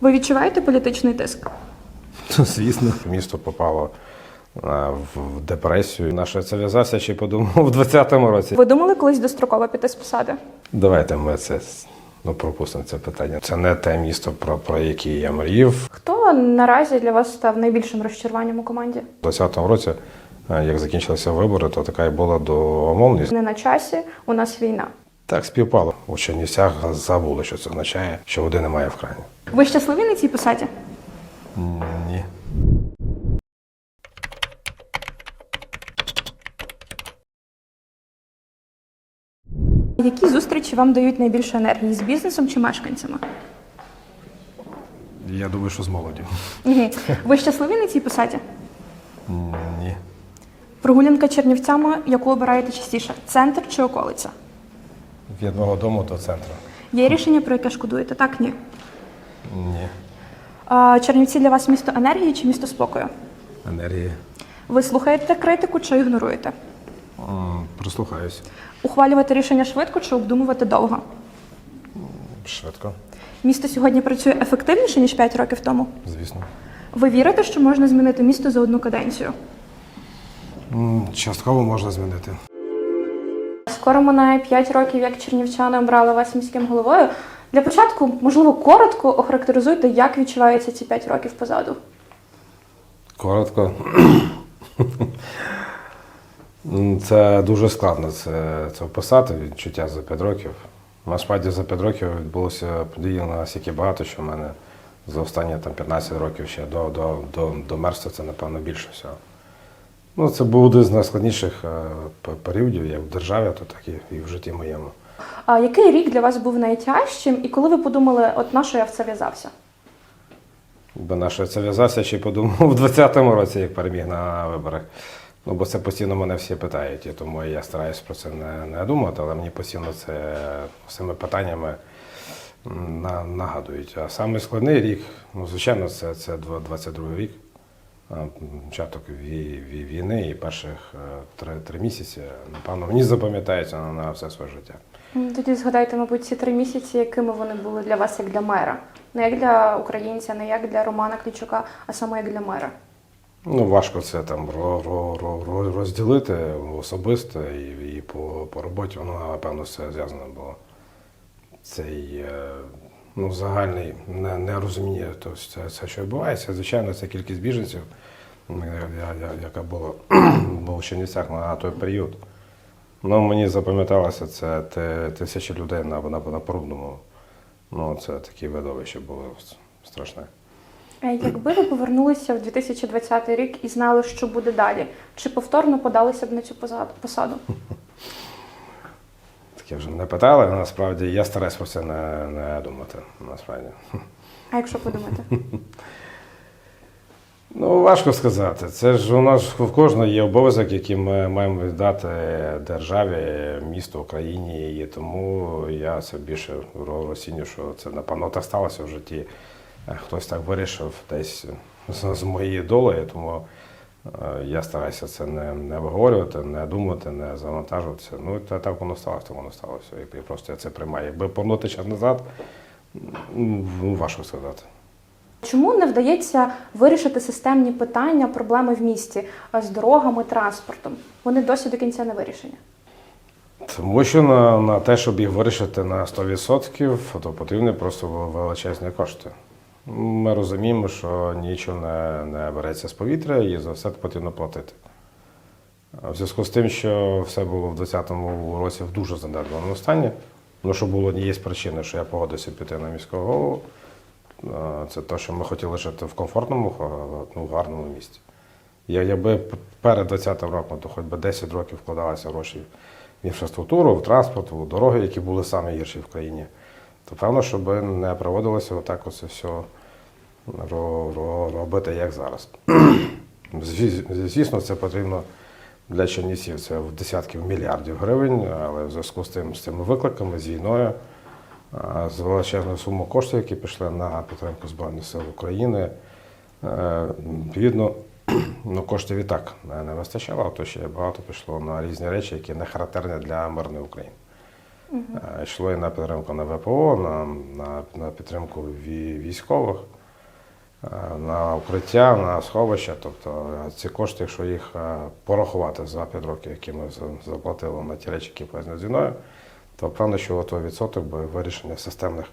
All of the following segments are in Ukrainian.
Ви відчуваєте політичний тиск? Звісно, місто попало в депресію. Наша цивілізація ще подумав у 20-му році. Ви думали колись достроково піти з посади? Давайте ми це ну, пропустимо це питання. Це не те місто, про, про яке я мріяв. Хто наразі для вас став найбільшим розчаруванням у команді? У 20-му році, як закінчилися вибори, то така і була домовленість. Не на часі, у нас війна. Так співпало. У Чернівцях забули, що це означає, що води немає в крані. Ви щасливі на цій посаді? Ні. Які зустрічі вам дають найбільше енергії з бізнесом чи мешканцями? Я думаю, що з молоді. Угу. Ви щасливі на цій посаді? Ні. Прогулянка чернівцями, яку обираєте частіше центр чи околиця? Від мого дому до центру. Є рішення, про яке шкодуєте? Так, ні. Ні. А, Чернівці для вас місто енергії чи місто спокою? Енергії. Ви слухаєте критику чи ігноруєте? М, Прислухаюсь. Ухвалювати рішення швидко чи обдумувати довго? Швидко, Місто сьогодні працює ефективніше, ніж 5 років тому. звісно. Ви вірите, що можна змінити місто за одну каденцію? М, Частково можна змінити. Скоро минає 5 років, як чернівчани обрали вас міським головою. Для початку, можливо, коротко охарактеризуйте, як відчуваються ці 5 років позаду. Коротко. Це дуже складно це, це описати, відчуття за 5 років. Насправді за 5 років відбулося подій настільки багато, що в мене за останні там, 15 років ще до, до, до, до мерства це, напевно, більше всього. Ну, це був один з найскладніших е, періодів як в державі, то так і, в житті моєму. А який рік для вас був найтяжчим, і коли ви подумали, от на що я в це в'язався? Бо наша цивілізація ще подумав у 20-му році, як переміг на виборах. Ну, бо це постійно мене всі питають, і тому я стараюсь про це не, не думати, але мені постійно це цими питаннями на, нагадують. А саме складний рік, ну, звичайно, це, це 22 рік, початок ві- ві- війни і перших е, три, три місяці. Напевно, мені запам'ятається на, на все своє життя. Тоді згадайте, мабуть, ці три місяці, якими вони були для вас як для мера. Не як для українця, не як для Романа Клічука, а саме як для мера. Ну, важко це там ро- ро- ро- ро- розділити особисто і, і по, по роботі. Воно, напевно, все зв'язано було. Цей е, ну, загальний не, нерозуміння, то це, це, що відбувається. Звичайно, це кількість біженців, яка була, була в Чернівцях на той період. Ну, мені запам'яталося це тисячі людей на, на, на Порубному. Ну, це такі видовища було страшне. Якби ви повернулися в 2020 рік і знали, що буде далі, чи повторно подалися б на цю посаду? Таке вже не питали, але насправді я стараюсь про це не, не думати. Насправді. А якщо подумати? Ну, важко сказати. Це ж у нас в кожного є обов'язок, який ми маємо віддати державі, місту, Україні. І тому я це більше ро- розцінюю, що це напевно так сталося в житті. Е, Хтось так вирішив десь з, моєї долею, тому я стараюся це не, не виговорювати, не думати, не завантажуватися. Ну, та так воно сталося, так воно сталося. І просто я це приймаю. Якби повернути час назад, ну, важко сказати. Чому не вдається вирішити системні питання, проблеми в місті з дорогами, транспортом? Вони досі до кінця не вирішені. Тому що на, на те, щоб їх вирішити на 100%, то потрібні просто величезні кошти. Ми розуміємо, що нічого не, не береться з повітря і за все потрібно платити. В зв'язку з тим, що все було в 2020 році в дуже занедбаному стані, ну що було однією з причин, що я погодився піти на міського голову, це те, що ми хотіли жити в комфортному, ну, гарному місті. Я, якби перед 20 роком, то хоч би 10 років вкладалися гроші в інфраструктуру, в транспорт, в дороги, які були самі гірші в країні, то певно, щоб не проводилося отак оце все робити, як зараз. Звісно, це потрібно для Чернівців. Це в десятків мільярдів гривень, але в зв'язку з тим з цими викликами, з війною, з величезною сумою коштів, які пішли на підтримку Збройних сил України. е, Відповідно, ну, коштів і так не- вистачало, а то ще багато пішло на різні речі, які не характерні для мирної України. Е, Йшло і на підтримку на ВПО, на, на, на підтримку військових, на укриття, на сховища. Тобто е, ці кошти, якщо їх е, порахувати за 5 років, які ми заплатили на ті речі, які пов'язані з війною, то певно, що той відсоток би вирішення системних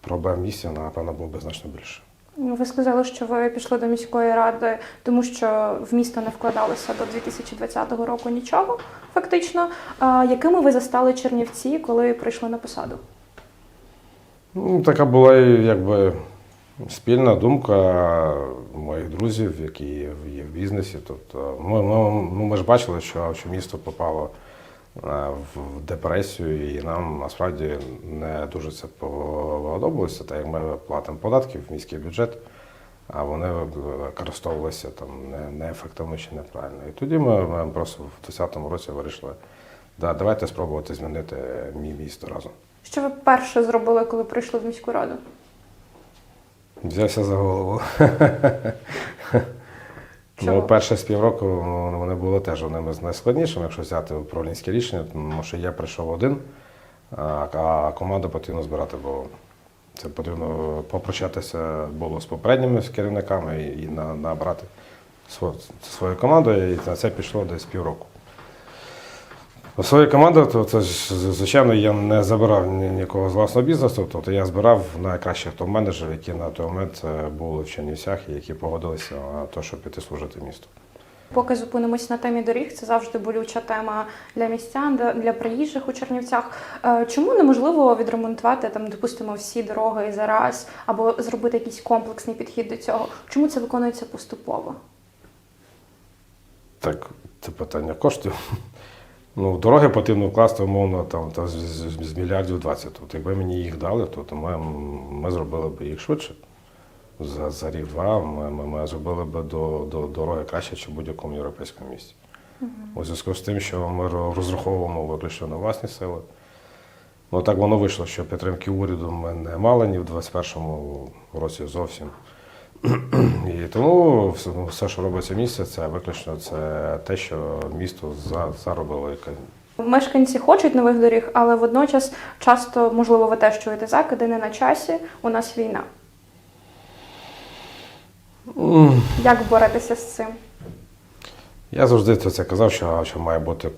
проблем в місті, напевно, був би значно більше. Ви сказали, що ви пішли до міської ради, тому що в місто не вкладалося до 2020 року нічого, фактично. А якими ви застали Чернівці, коли прийшли на посаду? Ну, така була якби спільна думка моїх друзів, які є в- бізнесі. Тобто, ми, ми, ну, ми ж бачили, що, місто попало е, в депресію, і нам насправді не дуже це подобалося, так як ми платимо податки в міський бюджет, а вони використовувалися там неефективно чи неправильно. І тоді ми, ми просто в 2010 році вирішили, да, давайте спробувати змінити мій місто разом. Що ви перше зробили, коли прийшли в міську раду? Взявся за голову. Ну, перше з півроку вони були теж одними з найскладнішими, якщо взяти управлінське рішення, тому що я прийшов один, а команду потрібно збирати, бо це потрібно попрощатися було з попередніми з керівниками і, набрати свою команду, і на це пішло десь півроку. Свою команду, то це ж, звичайно, я не забирав ні- нікого з власного бізнесу, тобто я збирав найкращих топ-менеджерів, які на той момент е, були в Чернівцях і які погодилися на те, щоб піти служити місту. Поки зупинимось на темі доріг, це завжди болюча тема для містян, для- для приїжджих у Чернівцях. Е, Чому неможливо відремонтувати там, допустимо, всі дороги зараз або зробити якийсь комплексний підхід до цього? Чому це виконується поступово? Так, це питання коштів. Ну, дороги потрібно вкласти, умовно, там, та, з, з, з мільярдів 20. Тобто, якби мені їх дали, то, то ми, ми зробили б їх швидше. За, за рік-два ми, ми, ми зробили б до, до дороги краще, ніж в будь-якому європейському місті. У зв'язку з тим, що ми розраховуємо виключно на власні сили. Ну, так воно вийшло, що підтримки уряду ми не мали ні в 2021 році зовсім. І тому все, що робиться в місті, це виключно це те, що місто заробило. яке- Мешканці хочуть нових доріг, але водночас часто, можливо, ви теж чуєте закиди не на часі. У нас війна. Як боретеся з цим? Я завжди це казав, що, що має бути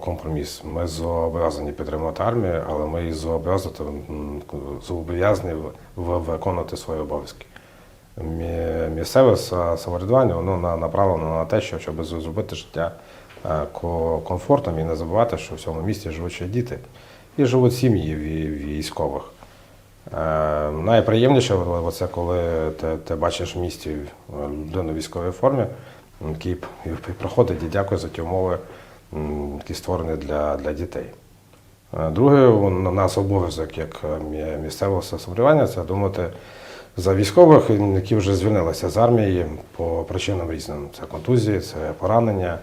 компроміс. Ми зобов'язані підтримувати армію, але ми зобов'язані, зобов'язані виконувати свої обов'язки. Мі- Місцеве са- самоврядування воно направлено на те, щоб зробити життя е, ко- комфортним і не забувати, що в цьому місті живуть ще діти і живуть сім'ї військових. Е, Найприємніше це коли ти, ти бачиш в місті е, людину в військовій формі, який приходить і дякує за ті умови, які створені для, для дітей. Друге, у нас обов'язок як мі- місцевого самоврядування це думати за військових, які вже звільнилися з армії по причинам різним. Це контузії, це поранення,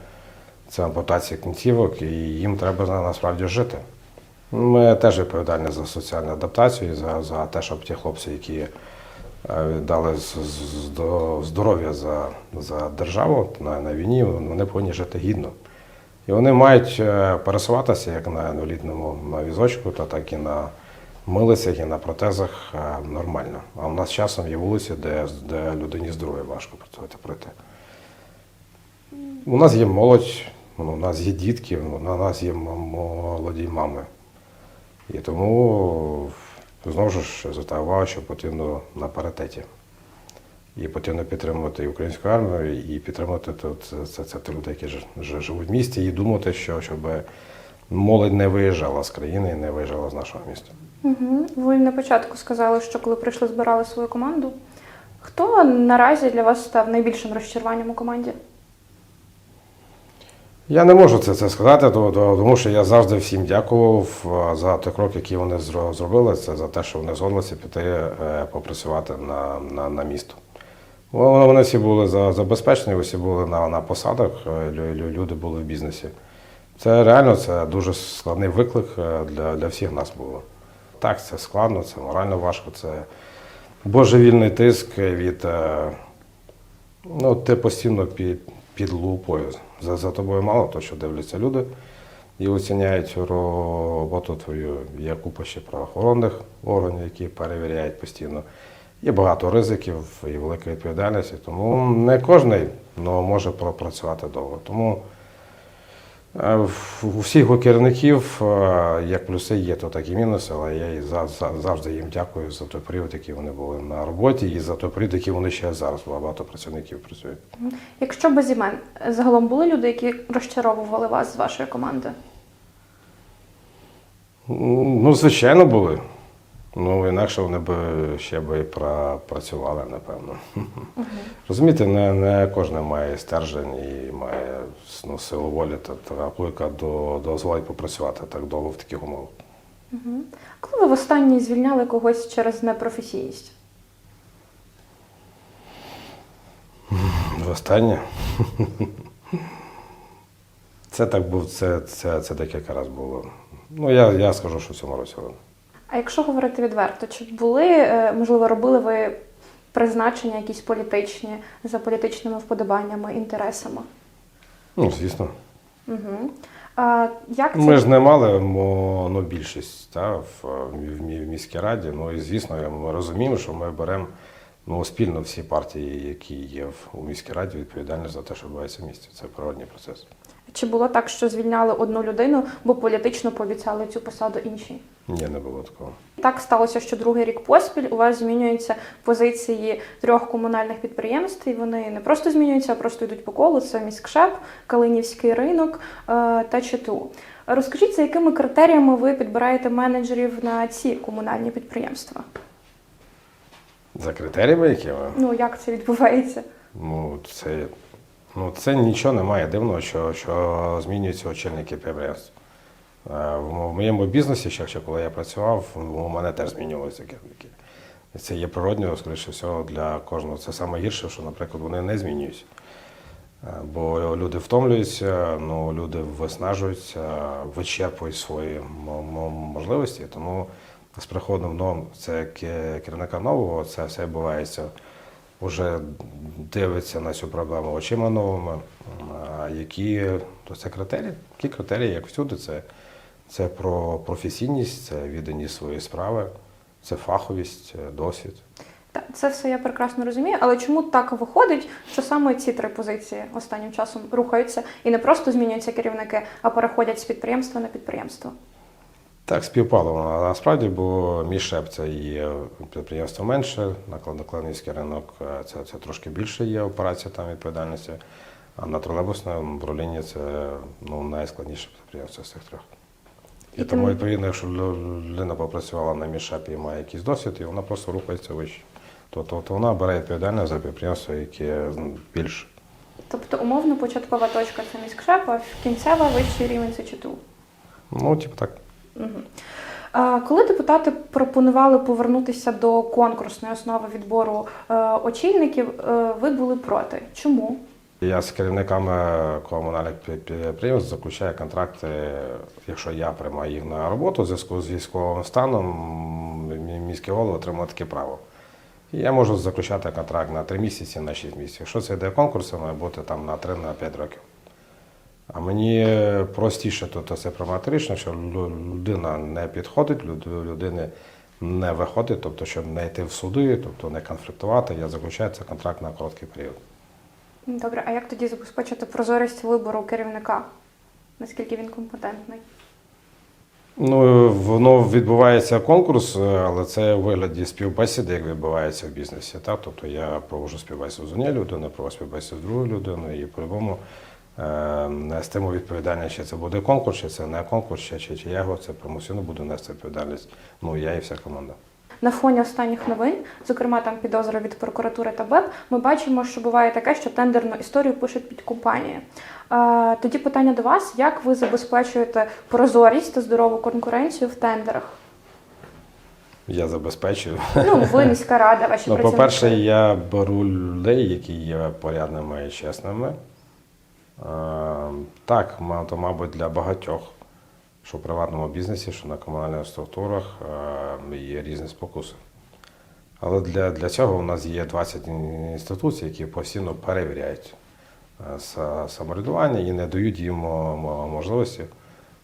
це ампутація кінцівок, і їм треба насправді жити. Ми теж відповідальні за соціальну адаптацію, за, за те, щоб ті хлопці, які е, здо- здоров'я за, за державу на, на війні, вони повинні жити гідно. І вони мають е, пересуватися як на інвалідному на візочку, та так і на милицях, і на протезах е, нормально. А в нас часом є вулиці, де, де людині здоров'я важко працювати пройти. У нас є молодь, ну, у нас є дітки, у нас є молоді мами. І тому знову ж звертаю увагу, що потрібно на паритеті. І потрібно підтримувати і українську армію, і підтримувати це, це, це люди, які живуть в місті, і думати, що щоб молодь не виїжджала з країни і не виїжджала з нашого міста. Угу. Ви на початку сказали, що коли прийшли, збирали свою команду. Хто наразі для вас став найбільшим розчаруванням у команді? Я не можу це, це сказати, то- то- тому що я завжди всім дякував за той крок, який вони зробили. Це за те, що вони згодилися піти е, попрацювати на, на, на місто. Вони всі були забезпечені, всі були на, на посадах, е, лю- лю- люди були в бізнесі. Це реально це дуже складний виклик е, для, для всіх нас було. Так, це складно, це морально важко, це божевільний тиск від. е, Ну, ти постійно під, під лупою. За, за тобою мало того, що дивляться люди. і оціняють роботу твою. Є купа ще правоохоронних органів, які перевіряють постійно. Є багато ризиків і велика відповідальності, тому не кожен ну, може пропрацювати довго. Тому у всіх у керівників е, як плюси є, то так і мінуси, але я і за- за- завжди їм дякую за той період, який вони були на роботі, і за той період, який вони ще зараз багато працівників працюють. Якщо без імен, загалом були люди, які розчаровували вас з вашої команди? Ну, звичайно, були. Ну, інакше вони б ще б і працювали, напевно. Розумієте, не, не кожен має стержень і має ну, силу волі та та яка до, дозволить попрацювати так довго в таких умовах. Коли ви востаннє звільняли когось через непрофесійність? Востаннє. Це так був, це, це, це декілька разів було. Ну, я, я скажу, що в цьому році. А якщо говорити відверто, чи були, е, можливо, робили ви призначення якісь політичні за політичними вподобаннями, інтересами? Ну, звісно. Угу. А, як це Ми ж не мали монобільшість та, в, в, в міській раді. Ну і звісно, ми розуміємо, що ми беремо ну, спільно всі партії, які є в, у міській раді, відповідальність за те, що відбувається в місті. Це природній процес. Чи було так, що звільняли одну людину, бо політично пообіцяли цю посаду іншій? Ні, не було такого. Так сталося, що другий рік поспіль у вас змінюються позиції трьох комунальних підприємств. І вони не просто змінюються, а просто йдуть по колу. Це міськшеп, Калинівський ринок е, та ЧТУ. Розкажіть, за якими критеріями ви підбираєте менеджерів на ці комунальні підприємства? За критеріями, якими? Ну як це відбувається? Ну, це, ну, це нічого немає дивного, що, що змінюються очільники підприємств. Е, В моєму бізнесі, ще, ще коли я працював, у мене теж змінювалися керівники. Це є природньо, скоріше всього, для кожного. Це саме гірше, що, наприклад, вони не змінюються. Е, Бо люди втомлюються, ну, люди виснажуються, вичерпують свої мо- мо- можливості. Тому з приходом нового це керівника нового, це все відбувається вже дивиться на цю проблему очима новими. Які то це критерії? Які критерії, як всюди, це, це про професійність, це відданість своєї справи, це фаховість, е, досвід. Це все я прекрасно розумію, але чому так виходить, що саме ці три позиції останнім часом рухаються і не просто змінюються керівники, а переходять з підприємства на підприємство? Так, співпало воно. Насправді, бо мішеп це є підприємство менше, накладницький ринок е, це, це трошки більше є операція там відповідальності. А на тролейбусному управлінні це ну, найскладніше підприємство з цих трьох. І, І тому, відповідно, якщо людина попрацювала на мішепі і має якийсь досвід, і вона просто рухається вище. То, то, то вона бере відповідальність за підприємство, яке ну, більше. Тобто умовно початкова точка це міськшеп, а кінцева вищий рівень це ЧТУ. Ну, типу так. Коли депутати пропонували повернутися до конкурсної основи відбору е, очільників, е, ви були проти. Чому? Я з керівниками комунальних пі- підприємств заключаю контракти, якщо я приймаю їх на роботу в зв'язку з військовим станом, мі- міський голова отримує таке право. І я можу заключати контракт на 3 місяці, на 6 місяців. Якщо це йде конкурс, має бути там на 3 на 5 років. А мені простіше це приймати рішення, що людина не підходить, люд- людини не виходить, тобто, щоб не йти в суди, тобто не конфліктувати, я заключаю цей контракт на короткий період. Добре, а як тоді забезпечити прозорість вибору керівника? Наскільки він компетентний? Ну, воно відбувається конкурс, але це у вигляді співбесіди, як відбувається в бізнесі. Так? Тобто я проводжу співбесіду з однією людиною, проводжу співбесіду з другою людиною, і по-любому нестиму відповідальність, чи це буде конкурс, чи це не конкурс, чи, чи, чи я його це промоційно буду нести відповідальність. Ну, я і вся команда. На фоні останніх новин, зокрема там підозри від прокуратури та БЕП, ми бачимо, що буває таке, що тендерну історію пишуть під компанії. Е, тоді питання до вас: як ви забезпечуєте прозорість та здорову конкуренцію в тендерах? Я забезпечую. Ну, ви міська рада, ваші Ну, працівники. по-перше, я беру людей, які є порядними і чесними. Е, Так, то, мабуть, для багатьох, що в приватному бізнесі, що на комунальних структурах е, є різні спокуси. Але для, для цього у нас є 20 інституцій, які постійно перевіряють е, самоврядування і не дають їм мо- мо- можливості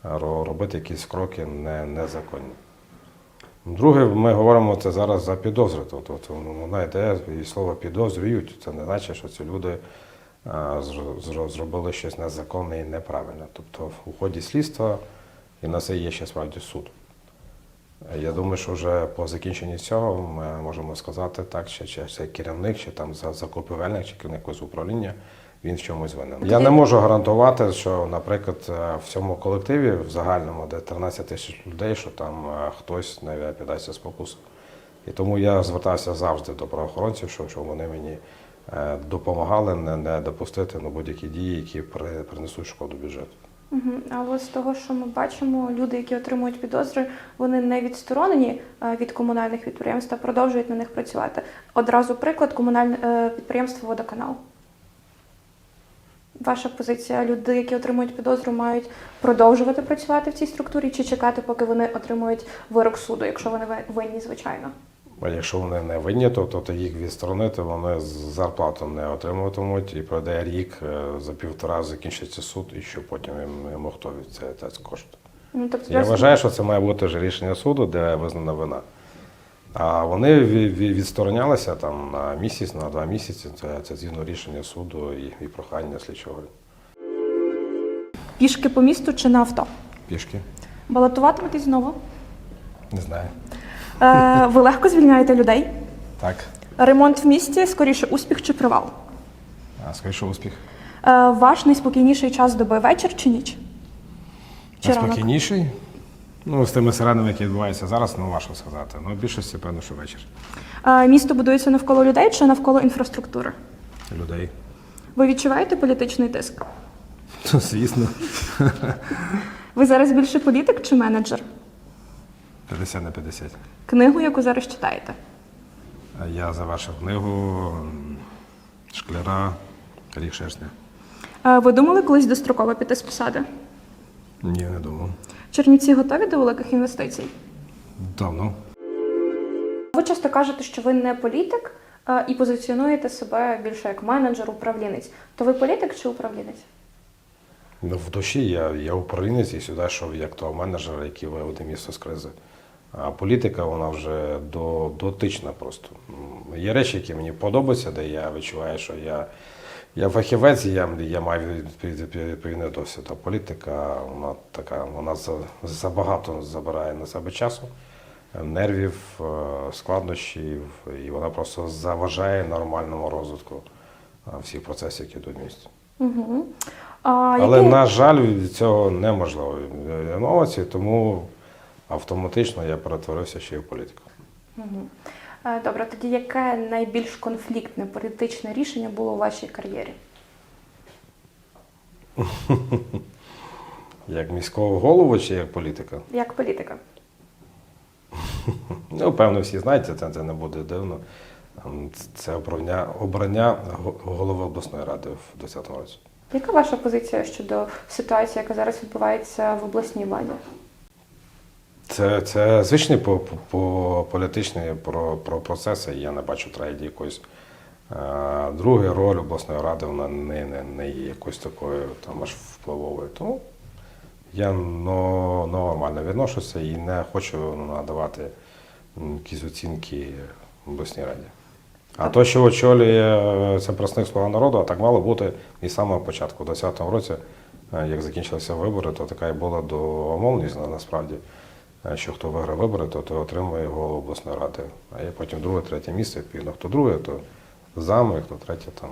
робити якісь кроки незаконні. Друге, ми говоримо це зараз за підозри. Тобто, ну, вона йде і слово підозрюють. Це не значить, що ці люди зробили щось незаконне і неправильне. Тобто у ході слідства і на це є ще справді суд. Я думаю, що вже по закінченні цього ми можемо сказати так, чи, чи це керівник, чи там закупівельник, чи керівник якогось управління, він в чомусь винен. Я не можу гарантувати, що, наприклад, е, в цьому колективі в загальному, де 13 тисяч людей, що там е, хтось не піддається спокусу. І тому я звертався завжди до правоохоронців, щоб, щоб вони мені е, допомагали не, допустити ну, будь-які дії, які принесуть шкоду бюджету. Мгм. Але з того, що ми бачимо, люди, які отримують підозри, вони не відсторонені е, від комунальних підприємств, а продовжують на них працювати. Одразу приклад комунальне е, підприємство Водоканал. Ваша позиція: люди, які отримують підозру, мають продовжувати працювати в цій структурі чи чекати, поки вони отримують вирок суду, якщо вони ви- винні, звичайно. А якщо вони не винні, то, то їх відсторонити, вони зарплату не отримуватимуть і пройде рік е, за півтора закінчиться суд, і що потім їм, хто від це кошти. Ну, тобто, Я вважаю, що це має бути вже рішення суду, де визнана вина. А вони ві- ві- відсторонялися там на місяць, на два місяці. Це, це згідно рішення суду і, і прохання слідчого. Пішки по місту чи на авто? Пішки? Балотуватиметесь знову? Не знаю. Е, ви легко звільняєте людей? Так. Ремонт в місті скоріше успіх чи провал? А скоріше успіх. Е, ваш найспокійніший час доби вечір чи ніч? Чи ранок? Спокійніший. Ну, з тими сиренами, які відбуваються зараз, ну важко сказати. Ну, в більшості, певно, що вечір. Е, місто будується навколо людей чи навколо інфраструктури? Людей. Ви відчуваєте політичний тиск? Ну, звісно. Ви зараз більше політик чи менеджер? 50 на 50. Книгу, яку зараз читаєте? Я завершив книгу Шкляра Рік шершня. Е, ви думали колись достроково піти з посади? Ні, не думав. Чернівці готові до великих інвестицій? Давно. Ви часто кажете, що ви не політик е, і позиціонуєте себе більше як менеджер, управлінець. То ви політик чи управлінець? Ну, в душі я, я управлінець і сюди йшов як того менеджера, який виведе місто з кризи. А політика, вона вже до, дотична просто. Є речі, які мені подобаються, де я відчуваю, що я, я фахівець, я, я маю відповідний досвід. А політика, вона така, вона за, забагато забирає на себе часу, е, нервів, е, складнощів, і вона просто заважає нормальному розвитку е, всіх процесів, які йдуть в місті. Угу. А, Але, які- на жаль, від цього неможливо інновації, тому автоматично я перетворився ще й в політику. Е, Добре, тоді яке найбільш конфліктне політичне рішення було у вашій кар'єрі? Як міського голову чи як політика? Як політика? Ну, певно, всі знаєте, це, це не буде дивно. Ем, Це обрання, обрання голови обласної ради в 2020 році. Яка ваша позиція щодо ситуації, яка зараз відбувається в обласній владі? Це, це звичний по, по, по політичний про, про процеси. Я не бачу трагедії якоїсь. Е, Друге, роль обласної ради вона не, не, не є якоюсь такою там аж впливовою. Тому я но, нормально відношуся і не хочу надавати якісь оцінки обласній раді. А то, що очолює е, це представник слуга народу, а так мало бути і з самого початку, у 2020 році, е, як закінчилися вибори, то така і була домовленість на- насправді, що хто виграє вибори, то, то отримує голову обласної ради. А є потім друге, третє місце, відповідно, хто друге, то зам, хто третє, там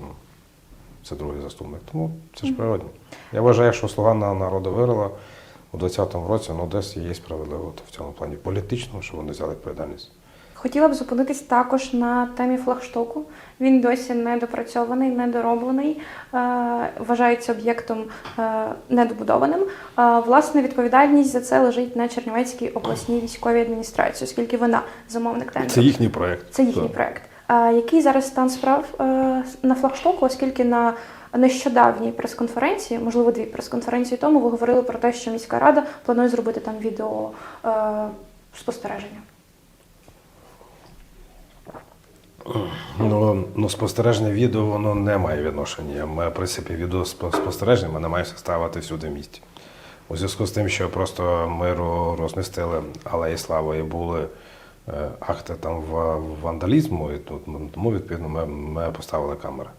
це другий заступник. Тому це ж природно. Я вважаю, що слуга народу виграла у 2020 році, ну десь є справедливо в цьому плані політичному, що вони взяли відповідальність. Хотіла б зупинитись також на темі флагштоку. Він досі недопрацьований, недороблений, е, вважається об'єктом е, недобудованим. Е, Власне, відповідальність за це лежить на Чернівецькій обласній військовій адміністрації, оскільки вона замовник тендеру. Це їхній проєкт. Це їхній проект. Який зараз стан справ на флагштоку, оскільки на нещодавній прес-конференції, можливо, дві прес-конференції тому, ви говорили про те, що міська рада планує зробити там відео спостереження. Ну, ну, спостережне відео воно не має відношення. Ми, в принципі, відео спо- спостереження ми намагаємося ставити всюди в. У зв'язку з тим, що просто ми ро- розмістили алеї слави і були е, акти там ва- вандалізму, і тут, ну, тому відповідно ми, ми поставили камери.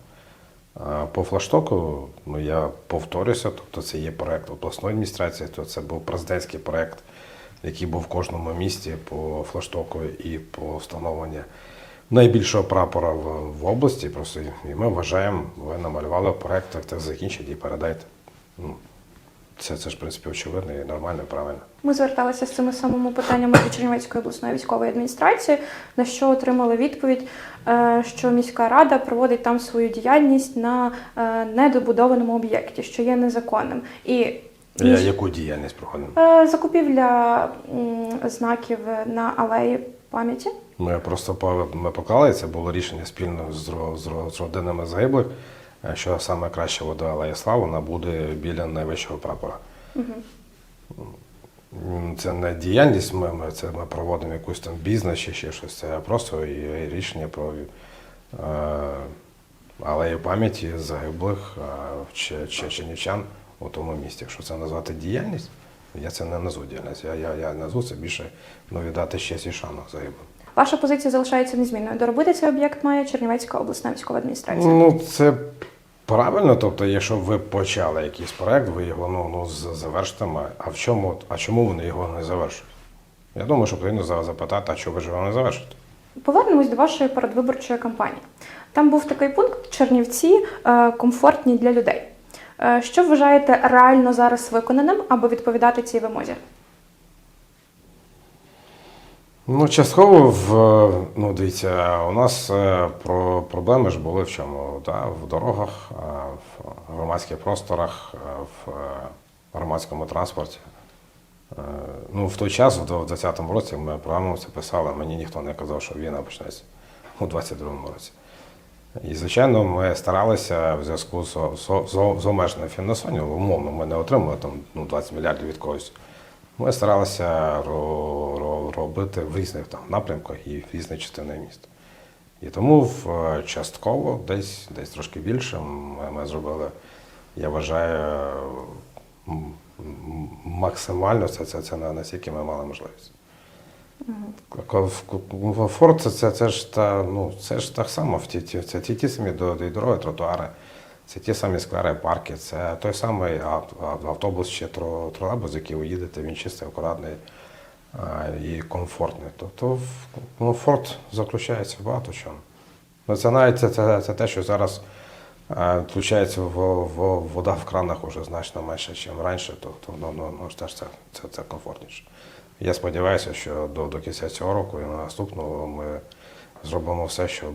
А по флаштоку, ну я повторюся, тобто це є проект обласної адміністрації, то це був президентський проект, який був в кожному місті по флаштоку і по встановленню найбільшого прапора в, в області. Просто і ми вважаємо, ви намалювали проект, так, так закінчить і передайте. Ну, це, це ж, в принципі, очевидно і нормально, і правильно. Ми зверталися з цими самими питаннями до Чернівецької обласної військової адміністрації, на що отримали відповідь, е, що міська рада проводить там свою діяльність на е, недобудованому об'єкті, що є незаконним. І Я, яку діяльність проходимо? Е, закупівля знаків на алеї пам'яті. Ми просто ми поклали, це було рішення спільно з, з, з родинами загиблих, е, що саме краще вода Алея Слава вона буде біля найвищого прапора. М, Це не діяльність, ми, ми, це ми проводимо якийсь там бізнес чи ще щось. Це просто і, рішення про е, алею пам'яті загиблих е, чи, чи, чернівчан у тому місті. Якщо це назвати діяльність, я це не назву діяльність. Я, я, я назву це більше ну, віддати честь і шану загиблим. Ваша позиція залишається незмінною. Доробити цей об'єкт має Чернівецька обласна військова адміністрація. Ну, це правильно. Тобто, якщо ви почали якийсь проект, ви його ну, ну, завершите. А в чому, а чому вони його не завершують? Я думаю, що потрібно зараз запитати, а чого ви ж його не завершуєте? Повернемось до вашої передвиборчої кампанії. Там був такий пункт Чернівці е, комфортні для людей. Е, Що вважаєте реально зараз виконаним, аби відповідати цій вимозі? Ну, частково в ну дивіться, у нас е, про проблеми ж були в чому? Да? В дорогах, е, в громадських просторах, е, в е, громадському транспорті. Е, Ну, в той час, в 2020 році, ми програму це писали, мені ніхто не казав, що війна почнеться у 2022 році. І, звичайно, ми старалися в зв'язку з, з, з, з обмеженим фінансуванням, умовно, ми не отримали там ну, 20 мільярдів від когось. Ми старалися ро, ро, робити в різних там напрямках і в різних частинах міста. І тому в, е, частково, десь, десь трошки більше, ми, ми зробили, я вважаю, максимально це, це, це на- наскільки ми мали можливість. Комфорт це, це, це ж ну, це ж так само, в це ті, ті самі до- до- дороги, тротуари, це ті самі сквери, парки, це той самий ав- ав- автобус чи тро- тролейбус, який ви їдете, він чистий, акуратний і комфортний. Тобто комфорт заключається в багато чому. Ну, це навіть це, це, це те, що зараз включається в, в, вода в кранах вже значно менше, ніж раніше, то, то ну, ну, ну, це, це, це комфортніше. Я сподіваюся, що до, до кінця цього року і на наступного ми зробимо все, щоб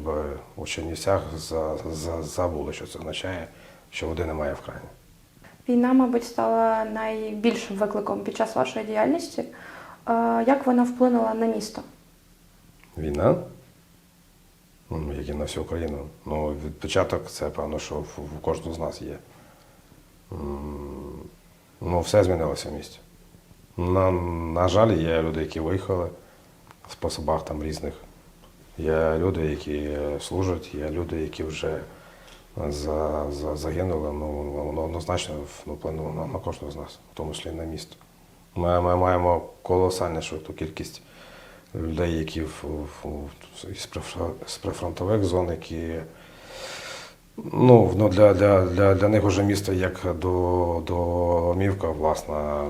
у Чернівцях за, за, забули, що це означає, що води немає в крані. Війна, мабуть, стала найбільшим викликом під час вашої діяльності. Е, Як вона вплинула на місто? Війна, ну, як і на всю Україну. Ну, від початок це певно, що в, в кожного з нас є. Ну, все змінилося в місті. На, на жаль, є люди, які виїхали в способах там різних. Є люди, які служать, є люди, які вже за, за, загинули. Ну, воно однозначно ну, вплинуло на, на кожного з нас, в тому числі на місто. Ми, ми маємо колосальну швидку кількість людей, які в, в, в- з прифронтових зон, які ну, ну, для, для, для, для них вже місто як до, до Мівка, власна.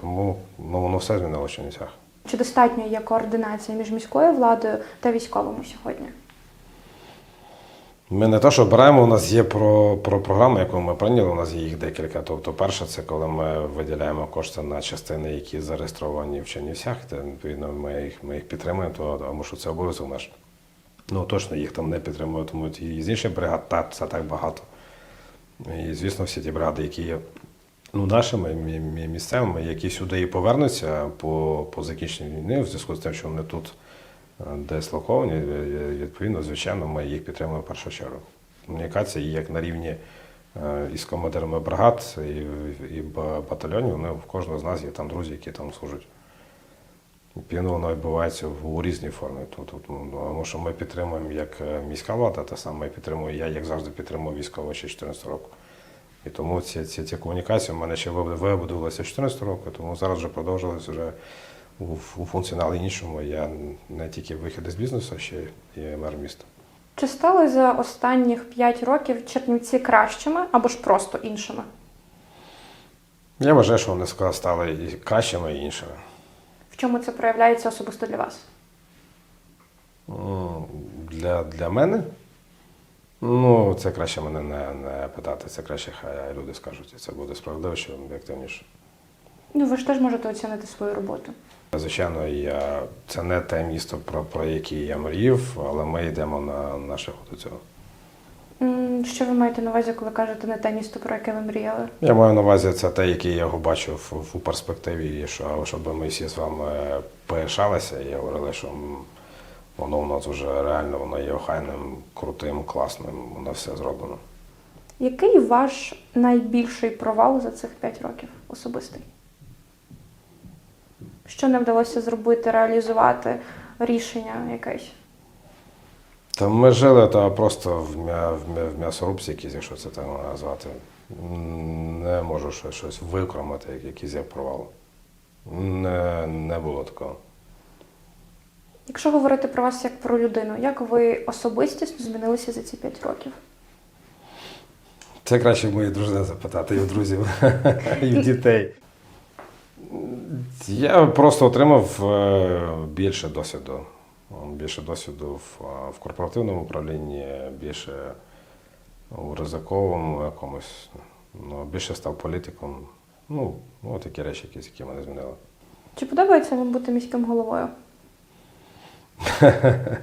Тому ну, воно все змінило в Чернівцях. Чи достатньо є координація між міською владою та військовими сьогодні? Ми не те, що беремо, у нас є про, про програму, яку ми прийняли, у нас є їх декілька. Тобто, перше, це коли ми виділяємо кошти на частини, які зареєстровані в Чернівцях, то відповідно ми їх, ми їх підтримуємо, то, тому що це обов'язок наш. Ну точно їх там не підтримують, тому і з інших бригад так, це так багато. І звісно, всі ті бригади, які є ну, нашими мі- мі- місцевими, які сюди і повернуться по, по закінченню війни, в зв'язку з тим, що вони тут е, дислоковані, е, е, відповідно, звичайно, ми їх підтримуємо в першу чергу. Комунікація як на рівні із командирами бригад і, і батальйонів, вони в кожного з нас є там друзі, які там служать. Відповідно, воно відбувається у різній формі. Ну, тому що ми підтримуємо як міська влада, те саме підтримую, я як завжди підтримую військово ще 14 року. І тому ці, ці, ці комунікації в мене ще вибу- вибудувалися 2014 року, тому зараз вже продовжилися вже у, у функціоналі іншому. Я не тільки вихід із бізнесу, а ще і мер міста. Чи стали за останніх 5 років Чернівці кращими або ж просто іншими? Я вважаю, що вони стали і кращими, і іншими. В чому це проявляється особисто для вас? Для, для мене? Ну, це краще мене не, не питати, це краще хай люди скажуть, і це буде справедливіше об'єктивніше. Ну, ви ж теж можете оцінити свою роботу. Звичайно, я, це не те місто, про, про яке я мріяв, але ми йдемо на, на шляху до цього. М, Що ви маєте на увазі, коли кажете не те місто, про яке ви мріяли? Я маю на увазі це те, яке я його бачив в, у перспективі, і що, щоб ми всі з вами пишалися і говорили, що м, воно у нас вже реально, воно є охайним, крутим, класним, воно все зроблено. Який ваш найбільший провал за цих 5 років особистий? Що не вдалося зробити, реалізувати рішення якесь? Та ми жили та просто в, м'я, в, м'я, в м'ясорубці якісь, якщо це так назвати. Не можу щось, щось викромити, як- якийсь як провал. Не, не було такого. Якщо говорити про вас як про людину, як ви особистісно змінилися за ці 5 років? Це краще в моїй дружини запитати, і в друзів, і в дітей. Я просто отримав е, більше досвіду. Більше досвіду в, е, корпоративному управлінні, більше у ризиковому якомусь, ну, більше став політиком. Ну, ну такі речі, якісь, які мене змінили. Чи подобається вам бути міським головою?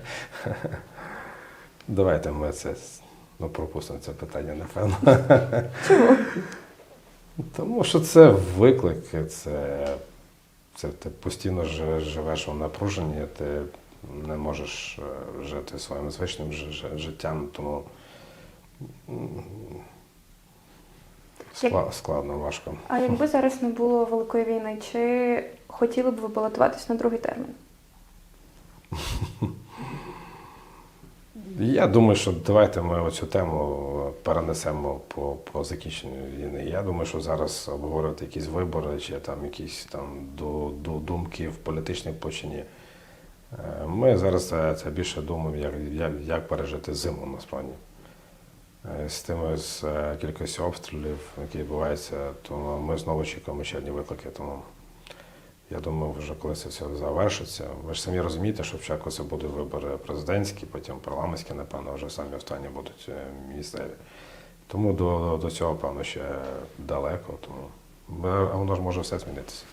Давайте ми це ну, пропустимо це питання, напевно. Чому? Тому що це виклик, це, це ти постійно жи- живеш у напруженні, ти не можеш е, жити своїм звичним жи- жи- життям, тому скла- складно, важко. А якби зараз не було великої війни, чи хотіли б ви балотуватись на другий термін? Я думаю, що давайте ми оцю тему перенесемо по, по закінченню війни. Я думаю, що зараз обговорювати якісь вибори чи там якісь там ду- ду- думки в політичній площині. Е, Ми зараз це, це більше думаємо, як, як, як пережити зиму насправді. Е, З тими з е, кількістю обстрілів, які відбуваються, то ми знову чекаємо ще одні виклики. Тому я думаю, вже коли це все завершиться, ви ж самі розумієте, що всяко це будуть вибори президентські, потім парламентські, напевно, вже самі останні будуть е, місцеві. Тому до, до цього, певно, ще далеко. Тому, а воно ж може все змінитися.